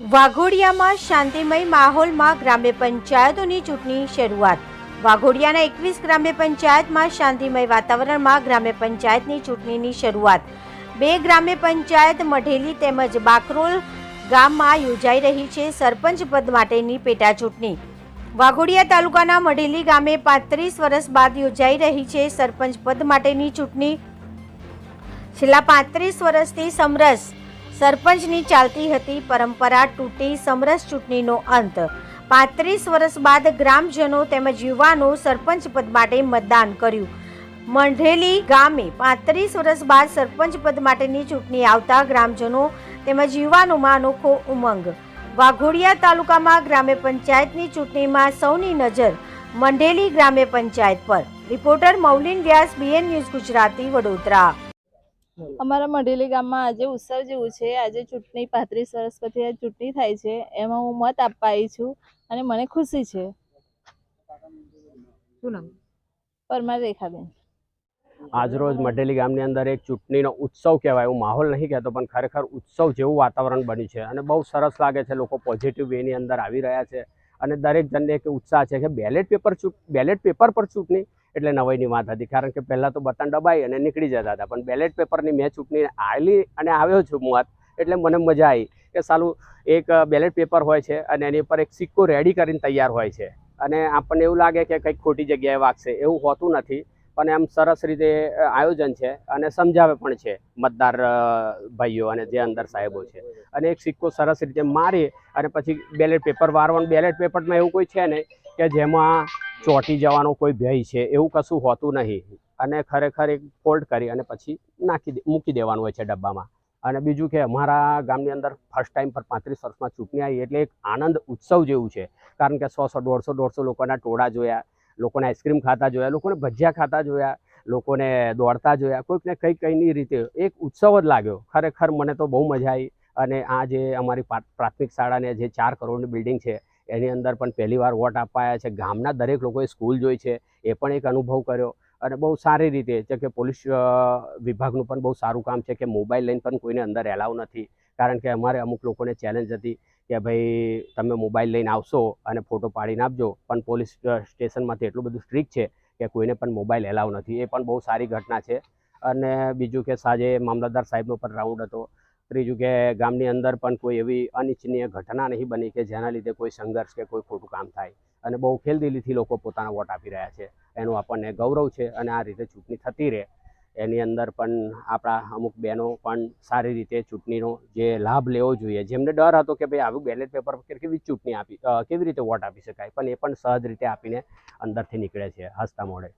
વાઘોડિયામાં શાંતિમય માહોલમાં ગ્રામ્ય પંચાયતોની ચૂંટણી શરૂઆત. વાઘોડિયાના એકવીસ ગ્રામ્ય પંચાયતમાં શાંતિમય વાતાવરણમાં ગ્રામ્ય પંચાયતની ચૂંટણીની શરૂઆત. બે ગ્રામ્ય પંચાયત મઢેલી તેમજ બાકરોલ ગામમાં યોજાઈ રહી છે સરપંચ પદ માટેની પેટા ચૂંટણી વાઘોડિયા તાલુકાના મઢેલી ગામે પાંત્રીસ વર્ષ બાદ યોજાઈ રહી છે સરપંચ પદ માટેની ચૂંટણી. છેલ્લા પાંત્રીસ વર્ષથી સમરસ સરપંચની ચાલતી હતી પરંપરા તૂટી સમરસ ચૂંટણીનો અંત. પાંત્રીસ વર્ષ બાદ ગ્રામજનો તેમજ યુવાનો સરપંચ પદ માટે મતદાન કર્યું. મંઢેલી ગામે પાંત્રીસ વર્ષ બાદ સરપંચ પદ માટેની ચૂંટણી આવતા ગ્રામજનો તેમજ યુવાનોમાં અનોખો ઉમંગ. વાઘોડિયા તાલુકામાં ગ્રામ્ય પંચાયતની ચૂંટણીમાં સૌની નજર મંઢેલી ગ્રામ્ય પંચાયત પર. Reporter Maulin Vyas BN news Gujarati, Vadodara. અમારા મઢેલી ગામમાં આજે ઉત્સવ જેવું છે. આજે ચૂંટણી પાંત્રીસ વર્ષ પછી ચૂંટણી થાય છે. એમાં હું મત આપવા આવી છું અને મને ખુશી છે. પરમાર રેખાબેન. આજરોજ મઢેલી ગામની અંદર એક ચૂંટણીનો ઉત્સવ કહેવાય હું માહોલ નહીં કહેતો પણ ખરેખર ઉત્સવ જેવું વાતાવરણ બન્યું છે. અને બહુ સરસ લાગે છે લોકો પોઝિટિવ વેની અંદર આવી રહ્યા છે. અને દરેક જણને એક ઉત્સાહ છે કે બેલેટ પેપર ચૂંટ બેલેટ પેપર પર ચૂંટણી એટલે નવાઈની વાત હતી. કારણ કે પહેલાં તો બટન દબાઈ અને નીકળી જતા હતા. પણ બેલેટ પેપરની મેં ચૂંટણી આવેલી અને આવ્યો છું મુઆત એટલે મને મજા આવી કે સાલું એક બેલેટ પેપર હોય છે અને એની પર એક સિક્કો રેડી કરીને તૈયાર હોય છે. અને આપણને એવું લાગે કે કંઈક ખોટી જગ્યાએ વાગશે. એવું હોતું નથી. પણ એમ સરસ રીતે આયોજન છે અને સમજાવે પણ છે મતદાર ભાઈઓ અને જે અંદર સાહેબો છે. અને એક સિક્કો સરસ રીતે મારી અને પછી બેલેટ પેપર વારવાનું. બેલેટ પેપરમાં એવું કોઈ છે નહીં કે જેમાં ચોંટી જવાનો કોઈ ભય છે, એવું કશું હોતું નહીં. અને ખરેખર એક ફોલ્ડ કરી અને પછી નાખી મૂકી દેવાનું હોય છે ડબ્બામાં. અને બીજું કે અમારા ગામની અંદર ફર્સ્ટ ટાઈમ પર પાંત્રીસ વર્ષમાં ચૂંટણી આવી એટલે એક આનંદ ઉત્સવ જેવું છે. કારણ કે સો સો, દોઢસો દોઢસો લોકોના ટોળા જોયા, લોકોને આઈસ્ક્રીમ ખાતા જોયા, લોકોને ભજીયા ખાતા જોયા, લોકોને દોડતા જોયા, કોઈકને કંઈ કંઈની રીતે એક ઉત્સવ જ લાગ્યો. ખરેખર મને તો બહુ મજા આવી. અને આ જે અમારી પ્રા- પ્રાથમિક શાળાને જે ચાર કરોડની બિલ્ડિંગ છે એની અંદર પણ પહેલીવાર વોટ અપાયા છે. ગામના દરેક લોકોએ સ્કૂલ જોઈ છે. એ પણ એક અનુભવ કર્યો. અને બહુ સારી રીતે છે કે પોલીસ વિભાગનું પણ બહુ સારું કામ છે કે મોબાઈલ લઈને પણ કોઈને અંદર એલાવ નથી. કારણ કે અમારે અમુક લોકોને ચેલેન્જ હતી કે ભાઈ તમે મોબાઈલ લઈને આવશો અને ફોટો પાડીને આપજો. પણ પોલીસ સ્ટેશનમાંથી એટલું બધું સ્ટ્રિક્ટ છે કે કોઈને પણ મોબાઈલ એલાવ નથી. એ પણ બહુ સારી ઘટના છે. અને બીજું કે સાંજે મામલતદાર સાહેબનો પણ રાઉન્ડ હતો. ત્રીજું કે ગામની અંદર પણ કોઈ એવી અનિચ્છનીય ઘટના નહીં બની કે જેના લીધે કોઈ સંઘર્ષ કે કોઈ ખોટું કામ થાય. અને બહુ ખેલદિલીથી લોકો પોતાના વોટ આપી રહ્યા છે. એનું આપણને ગૌરવ છે અને આ રીતે ચૂંટણી થતી રહે. એની અંદર પણ આપણા અમુક બહેનો પણ સારી રીતે ચૂંટણીનો જે લાભ લેવો જોઈએ. જેમને ડર હતો કે ભાઈ આવું બેલેટ પેપર કેવી ચૂંટણી આપી કેવી રીતે વોટ આપી શકાય? પણ એ પણ સહજ રીતે આપીને અંદરથી નીકળે છે, હસતા મોડે.